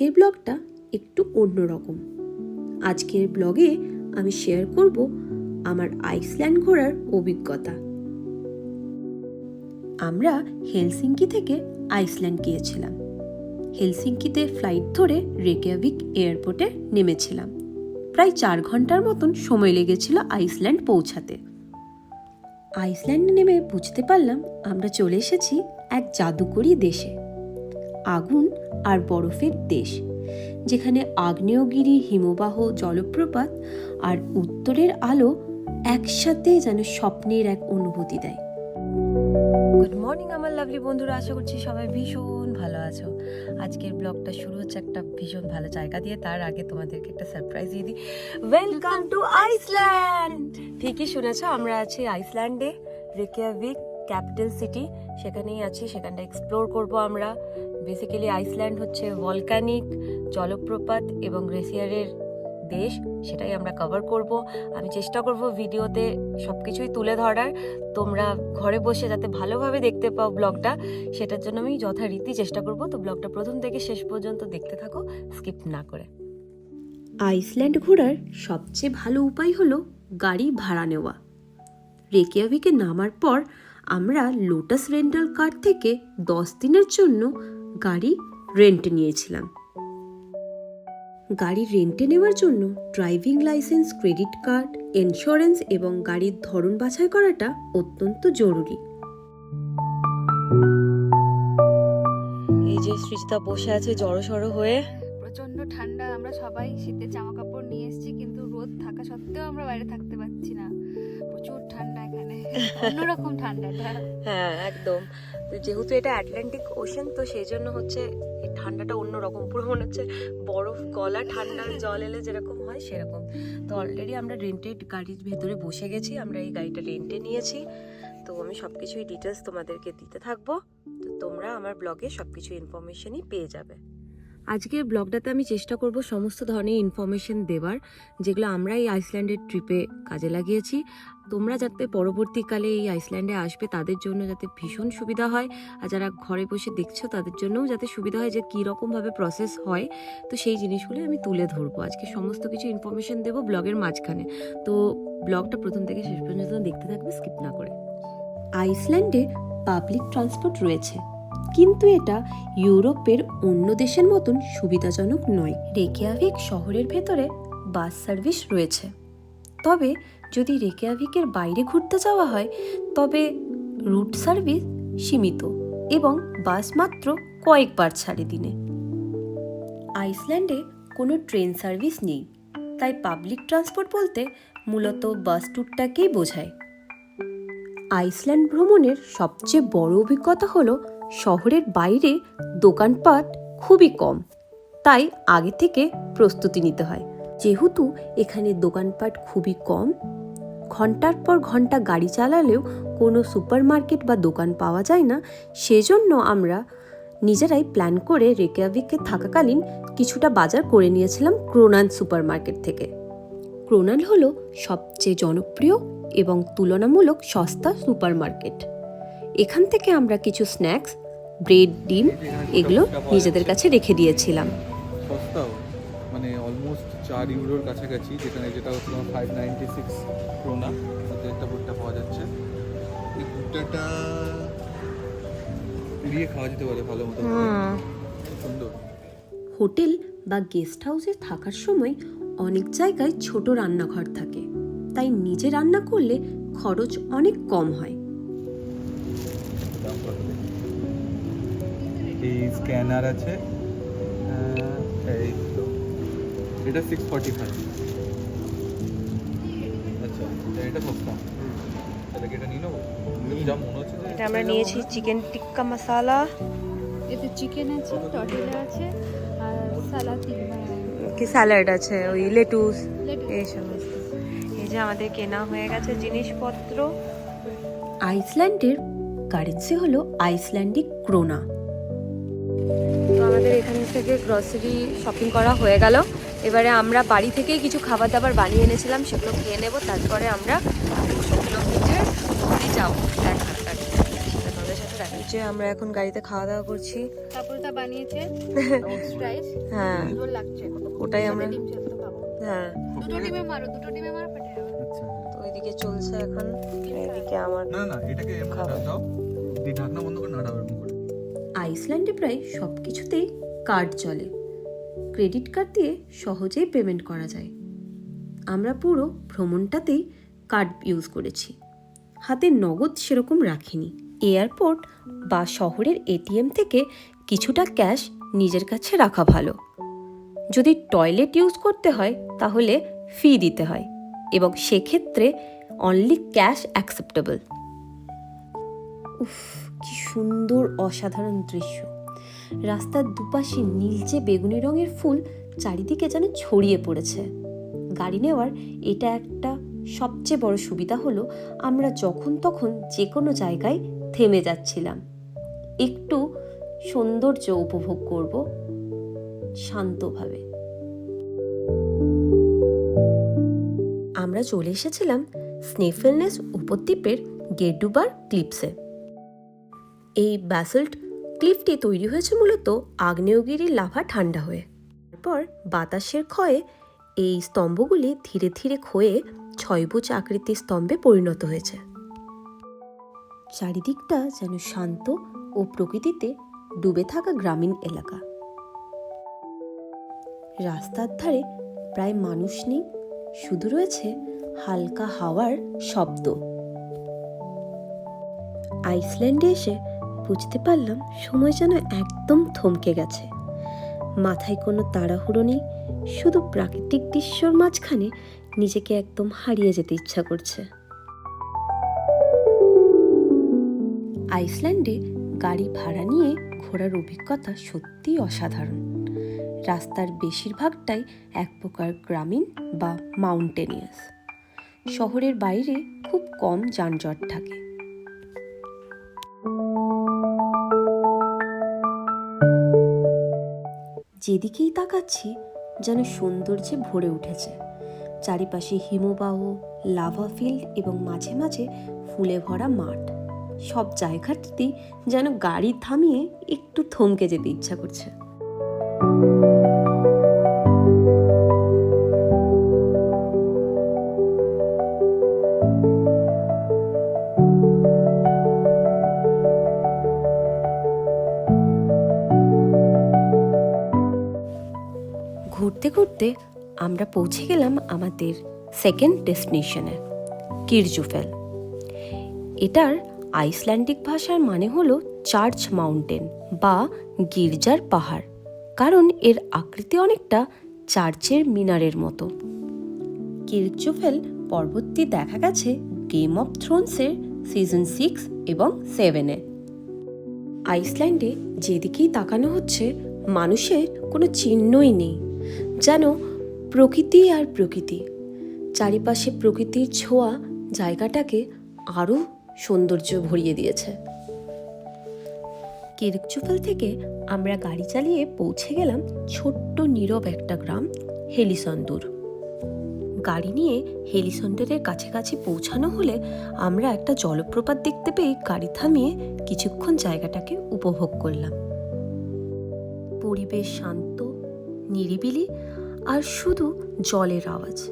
আজকের ব্লগটা একটু অন্যরকম। আজকের ব্লগে আমি শেয়ার করব আমার আইসল্যান্ড ঘোরার অভিজ্ঞতা। আমরা হেলসিঙ্কি থেকে আইসল্যান্ড গিয়েছিলাম। হেলসিঙ্কিতে ফ্লাইট ধরে রেকিয়াভিক এয়ারপোর্টে নেমেছিলাম। প্রায় চার ঘণ্টার মতন সময় লেগেছিল আইসল্যান্ড পৌঁছাতে। আইসল্যান্ডে নেমে বুঝতে পারলাম আমরা চলে এসেছি এক জাদুকরী দেশে। আগুন আর বরফের দেশ, যেখানে আগ্নেয়গিরি, হিমবাহ, জলপ্রপাত আর উত্তরের আলো একসাথে যেন স্বপ্নের এক অনুভূতি দেয়। গুড মর্নিং আমার লাভলি বন্ধুরা। আশা করছি সবাই ভীষণ ভালো আছো। আজকের ব্লগটা শুরু হচ্ছে একটা ভীষণ ভালো জায়গা দিয়ে। তার আগে তোমাদেরকে একটা সারপ্রাইজ দিয়ে দিই। ওয়েলকাম টু আইসল্যান্ড ঠিকই শুনেছো, আমরা আছি আইসল্যান্ডে রেকিয়াভিক ক্যাপিটাল সিটি সেখানেই আছি, সেখানটা এক্সপ্লোর করব আমরা। বেসিক্যালি আইসল্যান্ড হচ্ছে ভলকানিক জলপ্রপাত এবং গ্লেসিয়ারের দেশ। সেটাই আমরা কভার করব। আমি চেষ্টা করব ভিডিওতে সব কিছুই তুলে ধরার। তোমরা ঘরে বসে যাতে ভালোভাবে দেখতে পাও ব্লগটা সেটার জন্য আমি যথারীতি চেষ্টা করব। তো ব্লগটা প্রথম থেকে শেষ পর্যন্ত দেখতে থাকো স্কিপ না করে। আইসল্যান্ড ঘোরার সবচেয়ে ভালো উপায় হলো গাড়ি ভাড়া নেওয়া। রেকিয়াভিকে নামার পর আমরা লোটাস রেন্টাল কার থেকে দশ দিনের জন্য গাড়ি রেন্ট নিয়েছিলাম। গাড়ি রেন্টে নেওয়ার জন্য driving licence credit card insurance এবং গাড়ির ধরন বাছাই করাটা অত্যন্ত জরুরি। এই যে সৃজিতা বসে আছে জড়ো সড়ো হয়ে। ঠান্ডা, আমরা সবাই শীতের জামা কাপড় নিয়ে এসেছি, কিন্তু রোদ থাকা সত্ত্বেও আমরা বাইরে থাকতে পারছি না। প্রচুর ঠান্ডা এখানে, অন্যরকম ঠান্ডাটা হ্যাঁ একদম। যেহেতু এটা আটলান্টিক ওশান তো সেই জন্য হচ্ছে ঠান্ডাটা অন্যরকম। পুরো মনে হচ্ছে বরফ, গলা, ঠান্ডা, জল এলে যেরকম হয় সেরকম। তো অলরেডি আমরা রেন্টেড গাড়ির ভেতরে বসে গেছি, আমরা এই গাড়িটা রেন্টে নিয়েছি। তো আমি সব কিছুই ডিটেলস তোমাদেরকে দিতে থাকব। তো তোমরা আমার ব্লগে সব কিছু ইনফরমেশনই পেয়ে যাবে। আজকের ব্লগটাতে আমি চেষ্টা করব সমস্ত ধরনের ইনফরমেশন দেবার, যেগুলো আমরা এই আইসল্যান্ডের ট্রিপে কাজে লাগিয়েছি। তোমরা যাতে পরবর্তীকালে এই আইসল্যান্ডে আসবে, তাদের জন্য যাতে ভীষণ সুবিধা হয়। আর যারা ঘরে বসে দেখছ, তাদের জন্যও যাতে সুবিধা হয় যে কী রকমভাবে প্রসেস হয়। তো সেই জিনিসগুলো আমি তুলে ধরবো। আজকে সমস্ত কিছু ইনফরমেশন দেবো ব্লগের মাঝখানে। তো ব্লগটা প্রথম থেকে শেষ পর্যন্ত দেখতে থাকবে স্কিপ না করে। আইসল্যান্ডে পাবলিক ট্রান্সপোর্ট রয়েছে। কিন্তু এটা ইউরোপের অন্য দেশের মতন সুবিধাজনক নয়। রেকিয়াভিক শহরের ভেতরে বাস সার্ভিস রয়েছে। তবে যদি রেকিয়াভিকের বাইরে ঘুরতে যাওয়া হয়, তবে রুট সার্ভিস সীমিত এবং বাস মাত্র কয়েকবার ছাড়ে দিনে। আইসল্যান্ডে কোনো ট্রেন সার্ভিস নেই, তাই পাবলিক ট্রান্সপোর্ট বলতে মূলত বাস ট্যুরটাকেই বোঝায়। আইসল্যান্ড ভ্রমণের সবচেয়ে বড় অভিজ্ঞতা হলো শহরের বাইরে দোকানপাট খুবই কম। তাই আগে থেকে প্রস্তুতি নিতে হয়। যেহেতু এখানে দোকানপাট খুবই কম, ঘণ্টার পর ঘণ্টা গাড়ি চালালেও কোনো সুপার মার্কেট বা দোকান পাওয়া যায় না। সেজন্য আমরা নিজেরাই প্ল্যান করে রেকিয়াভিকে থাকাকালীন কিছুটা বাজার করে নিয়েছিলাম ক্রোনান সুপার মার্কেট থেকে। ক্রোনান হলো সবচেয়ে জনপ্রিয় এবং তুলনামূলক সস্তা সুপার মার্কেট এখান থেকে আমরা কিছু স্ন্যাক্স ব্রেড ডিম এগুলো নিজেদের কাছে রেখে দিয়েছিলাম। সস্তাও মানে অলমোস্ট চার ইউরোর কাছাকাছি যেখানে যেটা হচ্ছে তোমার ফাইভ নাইনটি সিক্স ক্রোনা একটা ভুট্টা পাওয়া যাচ্ছে। এই ভুট্টাটা পুড়িয়ে খাওয়া যেতে পারে ভালো মতো। সুন্দর। হোটেল বা গেস্ট হাউসে থাকার সময় অনেক জায়গায় ছোট রান্নাঘর থাকে। তাই নিজে রান্না করলে খরচ অনেক কম হয়। এই স্ক্যানার আছে। আহ, এই তো। এটা সিক্স ফর্টি ফাইভ আচ্ছা এটা সস্তা। তাহলে এটা নিয়ে নেব? যা মনে হচ্ছে এটা আমরা নিয়েছি চিকেন টিক্কা মশালা। এতে চিকেন আছে টর্টিলা আছে আর সালাদ কি স্যালাড আছে? ওই লেটুস। লেটুস। এই সমস্ত এই যে আমাদের কেনা হয়ে গেছে জিনিসপত্র। আইসল্যান্ডের কারেন্সি হলো আইসল্যান্ডিক ক্রোনা। তো আমাদের এখান থেকে গ্রসারি শপিং করা হয়ে গেল। এবারে আমরা বাড়ি থেকেই কিছু খাবার দাবার বানিয়ে এনেছিলাম সেগুলো খেয়ে নেব তারপরে আমরা দুশো কিলোমিটার দূরে যাব। এক ঘণ্টার তোমাদের সাথে যে আমরা এখন গাড়িতে খাওয়া দাওয়া করছি। কাপড়টা বানিয়েছে। রাইস হ্যাঁ ওটাই আমরা হ্যাঁ। দুটো ডিমে মারো দুটো ডিমে মারো ফেটে যাবে। আচ্ছা। তো ওইদিকে চলছে এখন। এদিকে আমার না না এটাকে। দাও ঢাকনা বন্ধ করে করে আইসল্যান্ডে প্রায় সব কিছুতেই কার্ড চলে। ক্রেডিট কার্ড দিয়ে সহজেই পেমেন্ট করা যায়। আমরা পুরো ভ্রমণটাতেই কার্ড ইউজ করেছি। হাতে নগদ সেরকম রাখিনি। এয়ারপোর্ট বা শহরের এটিএম থেকে কিছুটা ক্যাশ নিজের কাছে রাখা ভালো। যদি টয়লেট ইউজ করতে হয়, তাহলে ফি দিতে হয় এবং সেক্ষেত্রে অনলি ক্যাশ অ্যাকসেপ্টেবল উফ কি সুন্দর অসাধারণ দৃশ্য। রাস্তার দুপাশে নীলচে বেগুনি রঙের ফুল চারিদিকে যেন ছড়িয়ে পড়েছে। গাড়ি নেওয়ার এটা একটা সবচেয়ে বড় সুবিধা হলো, আমরা যখন তখন যে কোনো জায়গায় থেমে যাচ্ছিলাম। একটু সৌন্দর্য উপভোগ করব শান্তভাবে। আমরা চলে এসেছিলাম স্নেফেলনেস উপদ্বীপের গেডুবার ক্লিপসে। এই ব্যাসল্ট ক্লিফটি তৈরি হয়েছে মূলত আগ্নেয়গিরির লাভা ঠান্ডা হয়ে। তারপর বাতাসের ক্ষয়ে এই স্তম্ভগুলি ধীরে ধীরে ক্ষয়ে ছয়ভুজ আকৃতির স্তম্ভে পরিণত হয়েছে। চারিদিকটা যেন শান্ত ও প্রকৃতিতে ডুবে থাকা গ্রামীণ এলাকা। রাস্তার ধারে প্রায় মানুষ নেই, শুধু রয়েছে হালকা হাওয়ার শব্দ। আইসল্যান্ডে এসে বুঝতে পারলাম সময় যেন একদম থমকে গেছে। মাথায় কোনো তাড়াহুড়ো নেই, শুধু প্রাকৃতিক দৃশ্যর মাঝখানে নিজেকে একদম হারিয়ে যেতে ইচ্ছা করছে। আইসল্যান্ডে গাড়ি ভাড়া নিয়ে ঘোরার অভিজ্ঞতা সত্যিই অসাধারণ। রাস্তার বেশিরভাগটাই এক প্রকার গ্রামীণ বা মাউন্টেনিয়াস। শহরের বাইরে খুব কম যানজট থাকে। যেদিকেই তাকাচ্ছি, যেন সৌন্দর্যে ভরে উঠেছে। চারিপাশে হিমবাহ, লাভা ফিল্ড এবং মাঝে মাঝে ফুলে ভরা মাঠ। সব জায়গাটিতেই যেন গাড়ি থামিয়ে একটু থমকে যেতে ইচ্ছা করছে। ঘুরতে আমরা পৌঁছে গেলাম আমাদের সেকেন্ড ডেস্টিনেশনে কিরজুফেল এটার আইসল্যান্ডিক ভাষার মানে হলো চার্চ মাউন্টেন বা গির্জার পাহাড়, কারণ এর আকৃতি অনেকটা চার্চের মিনারের মতো। কিরজুফেল পর্বতটি দেখা গেছে গেম অফ থ্রোনসের সিজন সিক্স এবং সেভেনে আইসল্যান্ডে যেদিকেই তাকানো হচ্ছে, মানুষের কোনো চিহ্নই নেই। যেন প্রকৃতি আর প্রকৃতি। চারিপাশে প্রকৃতির ছোঁয়া জায়গাটাকে আরও সৌন্দর্য ভরিয়ে দিয়েছে। কিরকচুফেল থেকে আমরা গাড়ি চালিয়ে পৌঁছে গেলাম ছোট্ট নীরব একটা গ্রাম, হেলিসন্দুর। গাড়ি নিয়ে হেলিসন্ডারের কাছাকাছি পৌঁছানো হলে আমরা একটা জলপ্রপাত দেখতে পেয়ে গাড়ি থামিয়ে কিছুক্ষণ জায়গাটাকে উপভোগ করলাম। পরিবেশ শান্ত নিরিবিলি আর শুধু জলের আওয়াজ।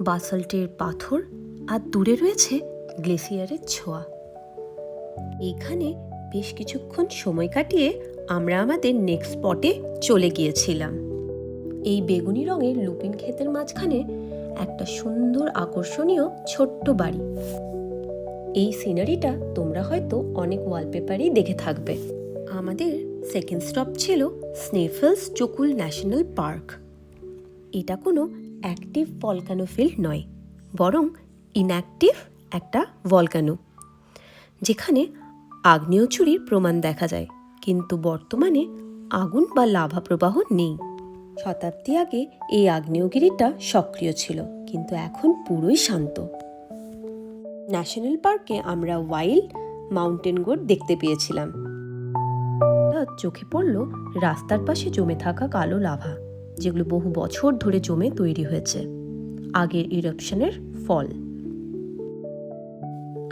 বাসাল্টের পাথর আর দূরে রয়েছে গ্লেসিয়ারের ছোঁয়া। এখানে বেশ কিছুক্ষণ সময় কাটিয়ে আমরা আমাদের নেক্সট স্পটে চলে গিয়েছিলাম। এই বেগুনি রঙের লুপিন ক্ষেতের মাঝখানে একটা সুন্দর আকর্ষণীয় ছোট্ট বাড়ি। এই সিনারিটা তোমরা হয়তো অনেক ওয়ালপেপারেই দেখে থাকবে। আমাদের সেকেন্ড স্টপ ছিল স্নেফেলস চকুল ন্যাশনাল পার্ক এটা কোনো অ্যাক্টিভ ভলকানো ফিল্ড নয়, বরং ইনঅ্যাক্টিভ একটা ভলকানো যেখানে আগ্নেয়চুরির প্রমাণ দেখা যায়, কিন্তু বর্তমানে আগুন বা লাভা প্রবাহ নেই। শতাব্দী আগে এই আগ্নেয়গিরিটা সক্রিয় ছিল, কিন্তু এখন পুরোই শান্ত। ন্যাশনাল পার্কে আমরা ওয়াইল্ড মাউন্টেন গোট দেখতে পেয়েছিলাম। হঠাৎ চোখে পড়ল রাস্তার পাশে জমে থাকা কালো লাভা, যেগুলো বহু বছর ধরে জমে তৈরি হয়েছে। আগের ইরপশনের ফল।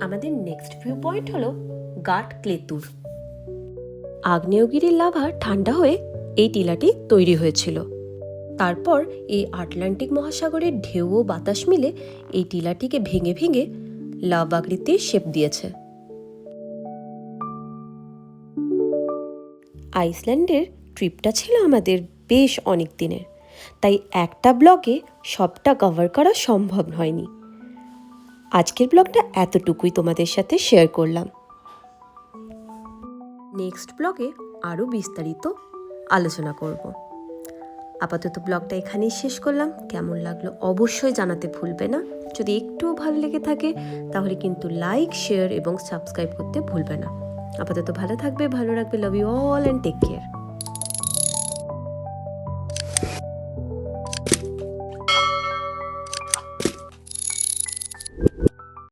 আমাদের নেক্সট ভিউ পয়েন্ট হলো গাট ক্লেতুর। আগ্নেয়গিরির লাভা ঠান্ডা হয়ে এই টিলাটি তৈরি হয়েছিল। তারপর এই আটলান্টিক মহাসাগরের ঢেউ ও বাতাস মিলে এই টিলাটিকে ভেঙে ভেঙে লাভ আকৃতির শেপ দিয়েছে। আইসল্যান্ডের ট্রিপটা ছিল আমাদের বেশ অনেক দিনের, তাই একটা ব্লগে সবটা কভার করা সম্ভব হয়নি। আজকের ব্লগটা এতটুকুই তোমাদের সাথে শেয়ার করলাম। নেক্সট ব্লগে আরও বিস্তারিত আলোচনা করব। আপাতত ব্লগটা এখানেই শেষ করলাম। কেমন লাগল অবশ্যই জানাতে ভুলবে না। যদি একটুও ভালো লেগে থাকে, তাহলে কিন্তু লাইক শেয়ার এবং সাবস্ক্রাইব করতে ভুলবে না। আপাতত ভালো থাকবে ভালো রাখবে love you all and take care